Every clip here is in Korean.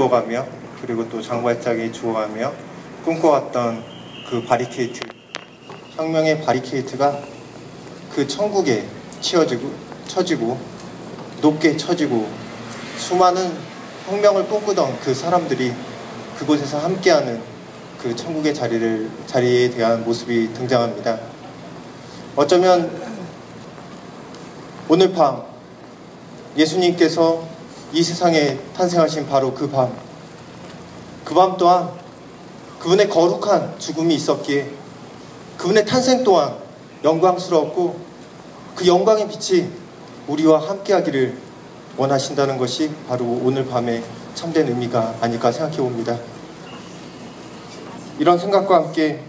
죽어가며 그리고 또 장발장이 죽어가며 꿈꿔왔던 그 바리케이트 혁명의 바리케이트가 그 천국에 치어지고 쳐지고 높게 쳐지고 수많은 혁명을 꿈꾸던 그 사람들이 그곳에서 함께하는 그 천국의 자리를 자리에 대한 모습이 등장합니다. 어쩌면 오늘 밤 예수님께서 이 세상에 탄생하신 바로 그 밤, 그 밤 또한 그분의 거룩한 죽음이 있었기에 그분의 탄생 또한 영광스러웠고 그 영광의 빛이 우리와 함께하기를 원하신다는 것이 바로 오늘 밤의 참된 의미가 아닐까 생각해 봅니다. 이런 생각과 함께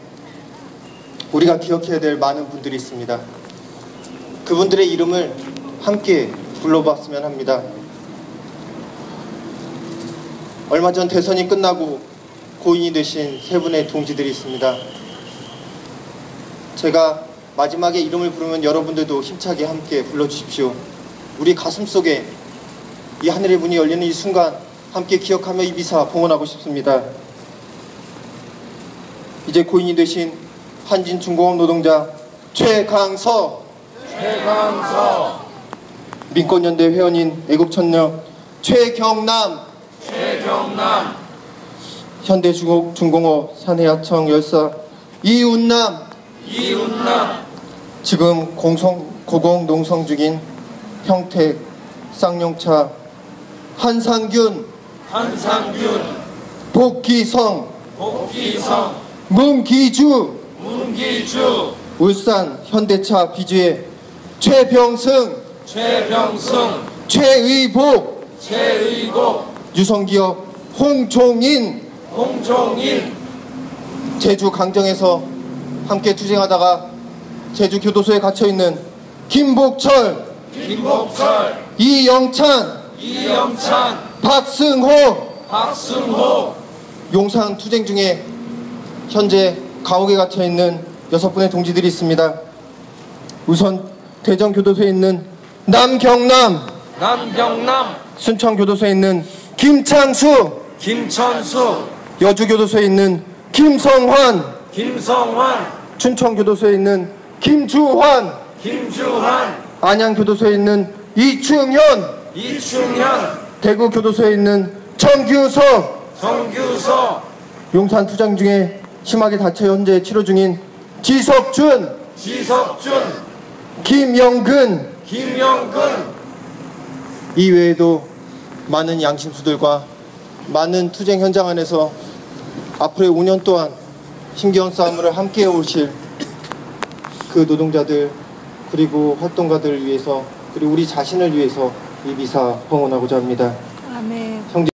우리가 기억해야 될 많은 분들이 있습니다. 그분들의 이름을 함께 불러봤으면 합니다. 얼마 전 대선이 끝나고 고인이 되신 세 분의 동지들이 있습니다. 제가 마지막에 이름을 부르면 여러분들도 힘차게 함께 불러주십시오. 우리 가슴 속에 이 하늘의 문이 열리는 이 순간 함께 기억하며 이 미사 봉헌하고 싶습니다. 이제 고인이 되신 한진중공업 노동자 최강서 최강서 민권연대 회원인 애국천녀 최경남 최 경남 현대중공업 사내하청 열사 이운남. 이운남. 지금 공성, 고공 농성 중인 평택 쌍용차 한상균. 한상균. 복기성. 복기성. 문기주. 문기주. 울산 현대차 비주의 최병승. 최병승. 최의복. 최의복 유성기업 홍종인. 홍종인. 제주 강정에서 함께 투쟁하다가 제주 교도소에 갇혀 있는 김복철, 김복철. 이영찬, 이영찬. 박승호. 박승호. 용산 투쟁 중에 현재 감옥에 갇혀 있는 여섯 분의 동지들이 있습니다. 우선 대전 교도소에 있는 남경남, 남경남. 순천 교도소에 있는 김창수, 김천수. 여주 교도소에 있는 김성환, 김성환. 춘천 교도소에 있는 김주환, 김주환. 안양 교도소에 있는 이충현, 이충현. 대구 교도소에 있는 정규석, 정규서 용산 투쟁 중에 심하게 다쳐 현재 치료 중인 지석준, 지석준. 김영근. 김영근. 이 외에도 많은 양심수들과 많은 투쟁 현장 안에서 앞으로의 5년 동안 힘겨운 싸움을 함께 오실 그 노동자들 그리고 활동가들을 위해서 그리고 우리 자신을 위해서 이 미사 봉헌하고자 합니다.